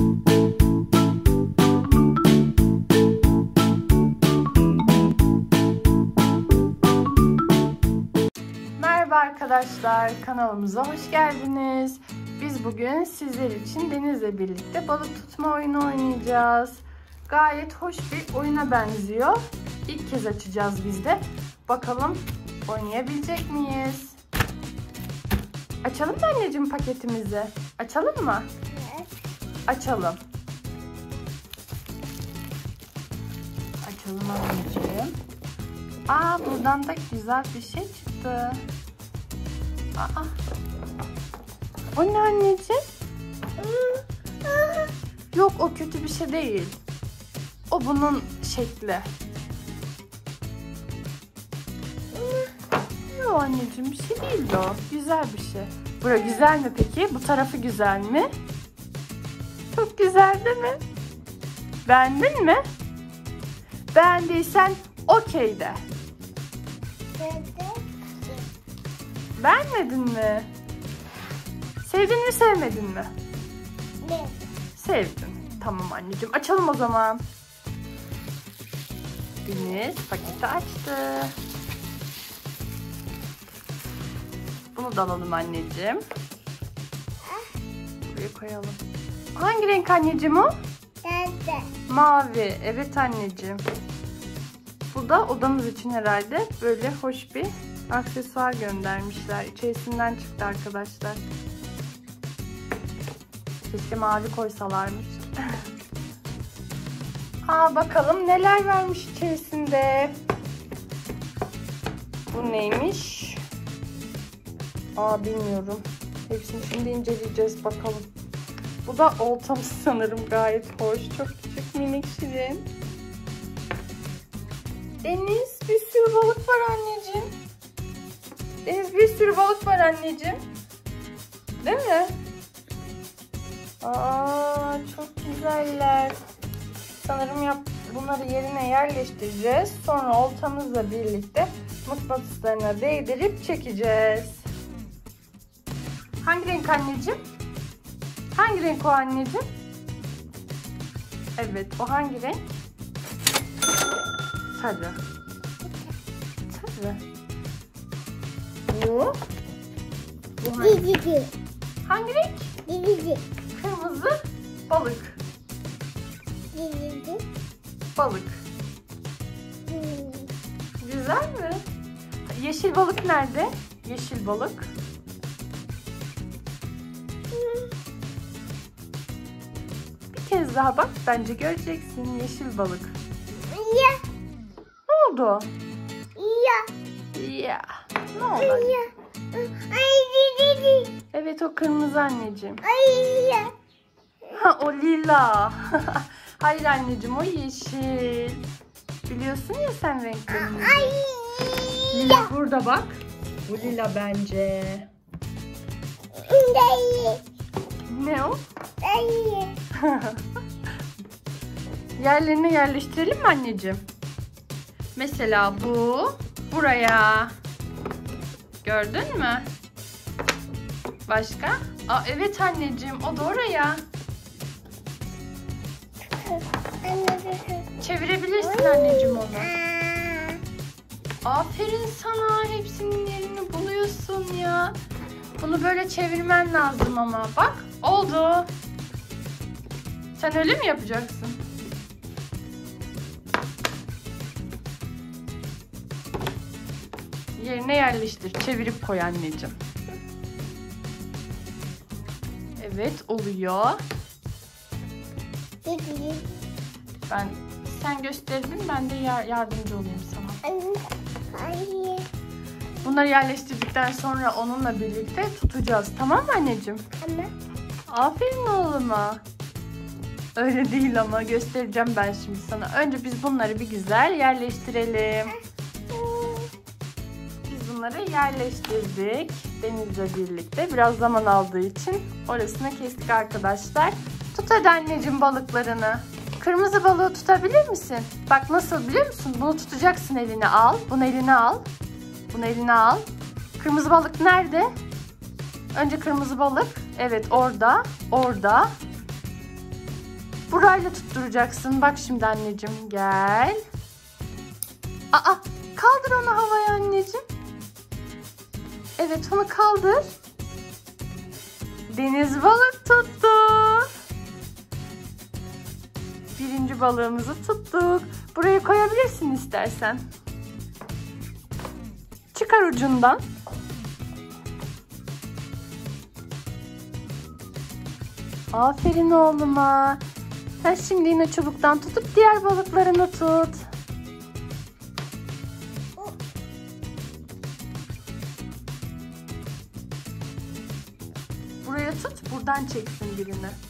Merhaba arkadaşlar, kanalımıza hoş geldiniz. Biz bugün sizler için Deniz'le birlikte balık tutma oyunu oynayacağız. Gayet hoş bir oyuna benziyor. İlk kez açacağız biz de. Bakalım oynayabilecek miyiz? Açalım mı anneciğim paketimizi? Açalım mı? Açalım. Açalım anneciğim. Aa buradan da güzel bir şey çıktı. Aa. O ne anneciğim? Yok o kötü bir şey değil. O bunun şekli. Yok anneciğim bir şey değil o. Güzel bir şey. Bura güzel mi peki? Bu tarafı güzel mi? Çok güzel değil mi? Beğendin mi? Beğendiysen okey de. Beğenmedin mi? Sevdin mi sevmedin mi? Sevdim. Tamam anneciğim. Açalım o zaman. Deniz paketi açtı. Bunu da alalım anneciğim. Buraya koyalım. Hangi renk anneciğim o? Mavi. Evet anneciğim. Bu da odamız için herhalde böyle hoş bir aksesuar göndermişler. İçerisinden çıktı arkadaşlar. Keşke mavi koysalarmış. Aa bakalım neler varmış içerisinde. Bu neymiş? Aa bilmiyorum. Hepsini şimdi inceleyeceğiz bakalım. Bu da oltamız sanırım gayet hoş. Çok küçük minik şirin. Deniz bir sürü balık var anneciğim. Deniz bir sürü balık var anneciğim. Değil mi? Aa çok güzeller. Sanırım yap bunları yerine yerleştireceğiz. Sonra oltamızla birlikte mıknatıslarına değdirip çekeceğiz. Hangi renk anneciğim? Hangi renk o anneciğim? Evet o hangi renk? Sarı. Sarı. Bu. Bu hangi, hangi renk? Kırmızı balık. Balık. Güzel mi? Yeşil balık nerede? Yeşil balık. Bir kez daha bak. Bence göreceksin yeşil balık. Ne oldu? Ya. Ne oldu? anne? Evet o kırmızı anneciğim. Ha o lila. Hayır anneciğim o yeşil. Biliyorsun ya sen renklerini. Lila burada bak. Bu lila bence. Ne o? Yerlerine yerleştirelim mi anneciğim? Mesela bu buraya. Gördün mü? Başka? Aa, evet anneciğim o da oraya. Çevirebilirsin anneciğim onu. Aferin sana hepsinin yerini buluyorsun ya. Bunu böyle çevirmen lazım ama. Bak oldu. Sen öyle mi yapacaksın? Yerine yerleştir. Çevirip koy anneciğim. Evet oluyor. Ben sen gösterdin ben de yar- yardımcı olayım sana. Bunları yerleştirdikten sonra onunla birlikte tutacağız. Tamam mı anneciğim? Aferin oğluma. Öyle değil ama göstereceğim ben şimdi sana. Önce biz bunları bir güzel yerleştirelim. Bunları yerleştirdik. Denizle birlikte. Biraz zaman aldığı için orasını kestik arkadaşlar. Tut hadi anneciğim balıklarını. Kırmızı balığı tutabilir misin? Bak nasıl biliyor musun? Bunu tutacaksın eline al. Bunu eline al. Bunu eline al. Kırmızı balık nerede? Önce kırmızı balık. Evet orada. Orada. Burayla tutturacaksın. Bak şimdi anneciğim gel. Aa kaldır onu havaya anneciğim. Evet onu kaldır. Deniz balık tuttu. Birinci balığımızı tuttuk. Buraya koyabilirsin istersen. Çıkar ucundan. Aferin oğluma. Sen şimdi yine çubuktan tutup diğer balıklarını tut. Buradan çeksin birini.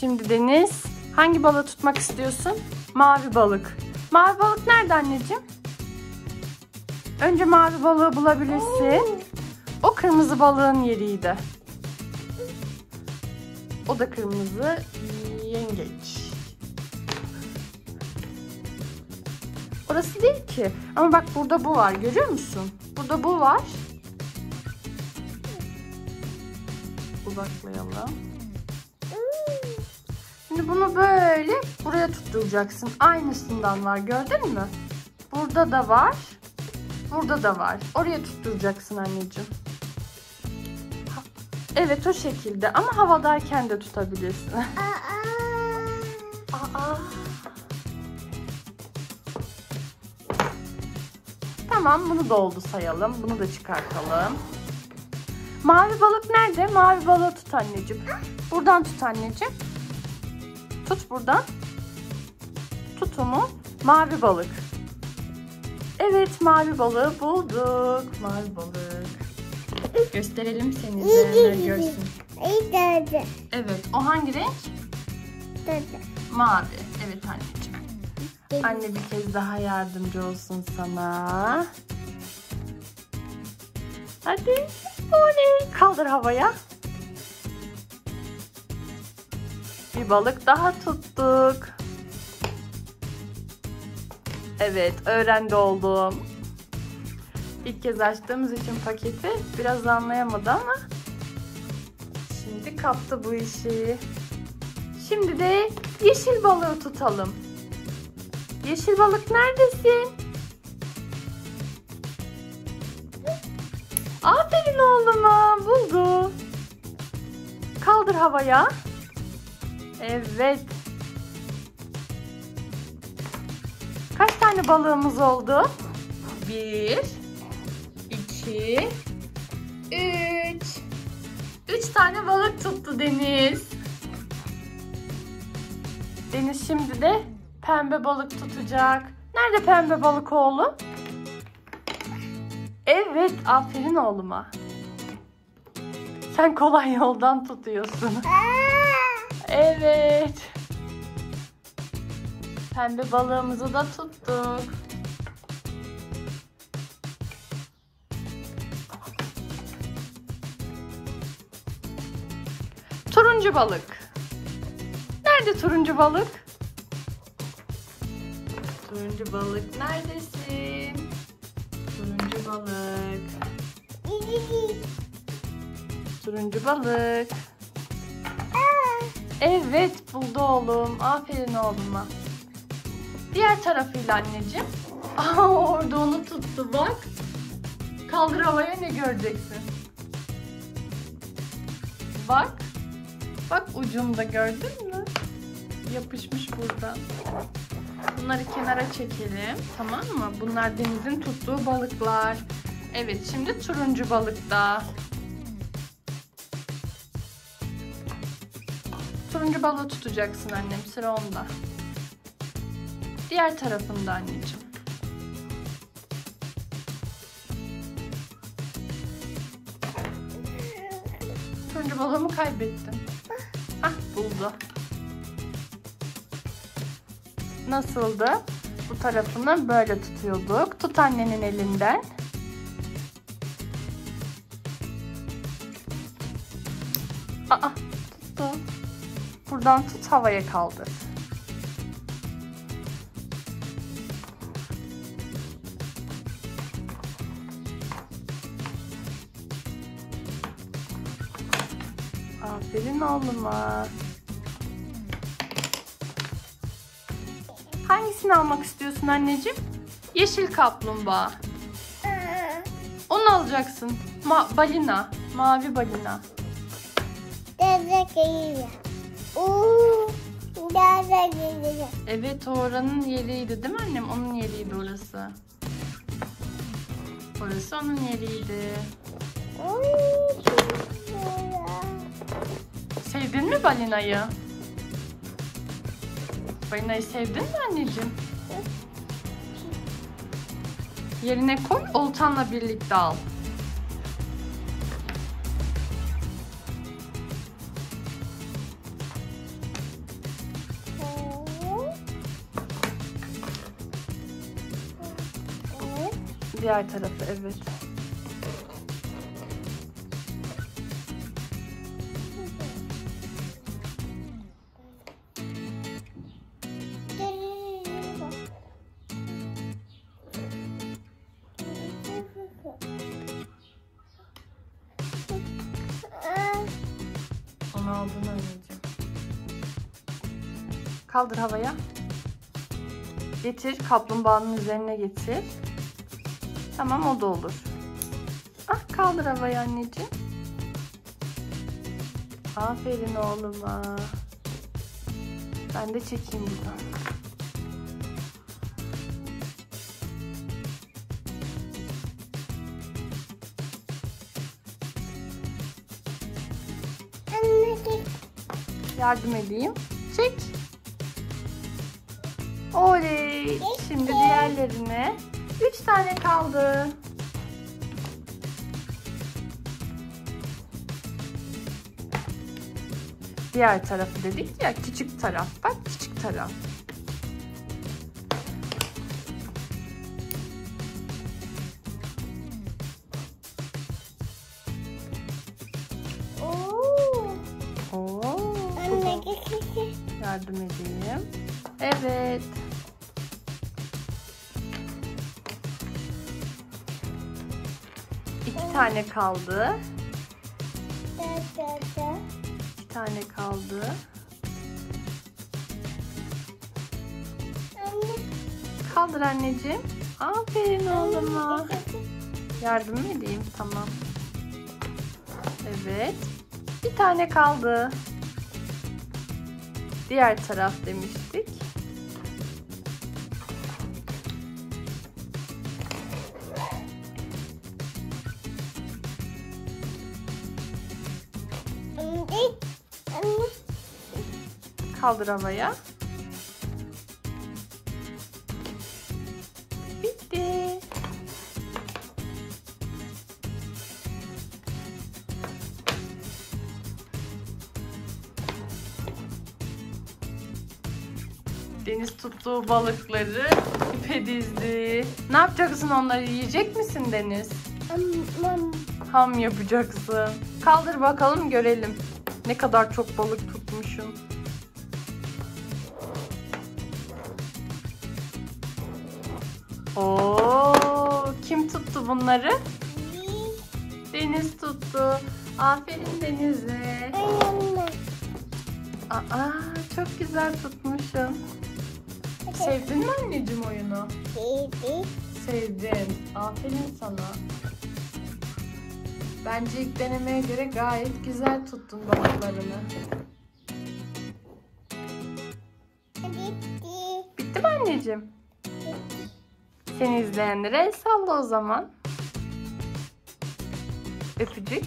Şimdi Deniz, hangi balığı tutmak istiyorsun? Mavi balık. Mavi balık nerede anneciğim? Önce mavi balığı bulabilirsin. O kırmızı balığın yeriydi. O da kırmızı yengeç. Orası değil ki. Ama bak burada bu var. Görüyor musun? Burada bu var. Uzaklayalım. Şimdi bunu böyle buraya tutturacaksın. Aynısından var. Gördün mü? Burada da var. Burada da var. Oraya tutturacaksın anneciğim. Evet o şekilde ama havadayken de tutabilirsin. Aa. Tamam bunu da oldu sayalım. Bunu da çıkartalım. Mavi balık nerede? Mavi balığı tut anneciğim. Buradan tut anneciğim. Tut buradan. Tut onu. Mavi balık. Evet mavi balığı bulduk. Mavi balık. Gösterelim seni izleyenler görsün. Evet o hangi renk? Mavi. Evet anneciğim. Anne bir kez daha yardımcı olsun sana. Hadi. Oley. Kaldır havaya. Bir balık daha tuttuk. Evet, öğrendi oldum. İlk kez açtığımız için paketi biraz anlayamadı ama şimdi kaptı bu işi. Şimdi de yeşil balığı tutalım. Yeşil balık neredesin? Aferin oğluma buldu. Kaldır havaya. Evet. Kaç tane balığımız oldu? Bir, iki, üç. Üç tane balık tuttu Deniz. Deniz şimdi de pembe balık tutacak. Nerede pembe balık oğlum? Evet, aferin oğluma. Sen kolay yoldan tutuyorsun. Evet. Pembe balığımızı da tuttuk. Turuncu balık. Nerede turuncu balık? Turuncu balık neredesin? Turuncu balık. Turuncu balık. Evet buldu oğlum. Aferin oğluma. Diğer tarafıyla anneciğim. Aa orada onu tuttu bak. Kaldır havaya ne göreceksin? Bak. Bak ucunda gördün mü? Yapışmış buradan. Bunları kenara çekelim. Tamam mı? Bunlar denizin tuttuğu balıklar. Evet şimdi turuncu balıkta. Turuncu balığı tutacaksın annem. Sıra onda. Diğer tarafında anneciğim. Turuncu balığımı kaybettim. Ah buldu. Nasıldı? Bu tarafını böyle tutuyorduk. Tut annenin elinden. Aa. Buradan tut havaya kaldır. Aferin oğluma. Hangisini almak istiyorsun anneciğim? Yeşil kaplumbağa. Onu alacaksın. Ma balina. Mavi balina. Dede geliyor. Evet oranın yeriydi değil mi annem? Onun yeriydi orası. Orası onun yeriydi. Sevdin mi balinayı? Balinayı sevdin mi anneciğim? Yerine koy, oltanla birlikte al. Diğer tarafı evet. Onu aldın anneciğim. Kaldır havaya. Getir, kaplumbağanın üzerine getir. Tamam o da olur. Ah kaldır havaya anneciğim. Aferin oğluma. Ben de çekeyim buradan. Yardım edeyim. Çek. Oley. Şimdi diğerlerine. Tane kaldı. Diğer tarafı dedik ya küçük taraf. Bak küçük taraf. Tane kaldı. İki tane kaldı. Kaldır anneciğim. Aferin oğluma. Yardım edeyim? Tamam. Evet. Bir tane kaldı. Diğer taraf demiştik. Kaldır havaya. Bitti. Deniz tuttuğu balıkları ipe dizdi. Ne yapacaksın onları? Yiyecek misin Deniz? Ham yapacaksın. Kaldır bakalım görelim. Ne kadar çok balık tutmuşsun. Oo, kim tuttu bunları? Deniz tuttu. Aferin Deniz'e. Aa, çok güzel tutmuşsun. Sevdin mi anneciğim oyunu? Sevdim. Aferin sana. Bence ilk denemeye göre gayet güzel tuttun balıklarını. Bitti mi anneciğim? anneciğim? Seni izleyenlere el salla o zaman. Öpücük.